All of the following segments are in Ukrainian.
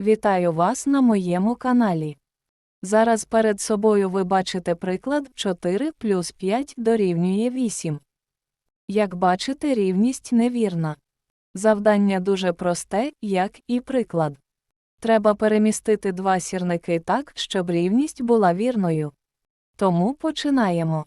Вітаю вас на моєму каналі. Зараз перед собою ви бачите приклад 4 плюс 5 дорівнює 8. Як бачите, рівність невірна. Завдання дуже просте, як і приклад. Треба перемістити два сірники так, щоб рівність була вірною. Тому починаємо.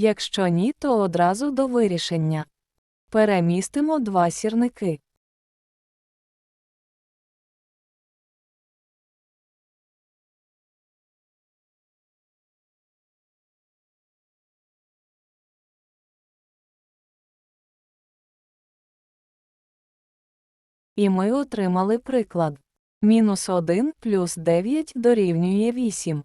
Якщо ні, то одразу до вирішення. Перемістимо два сірники. І ми отримали приклад. Мінус 1 плюс 9 дорівнює 8.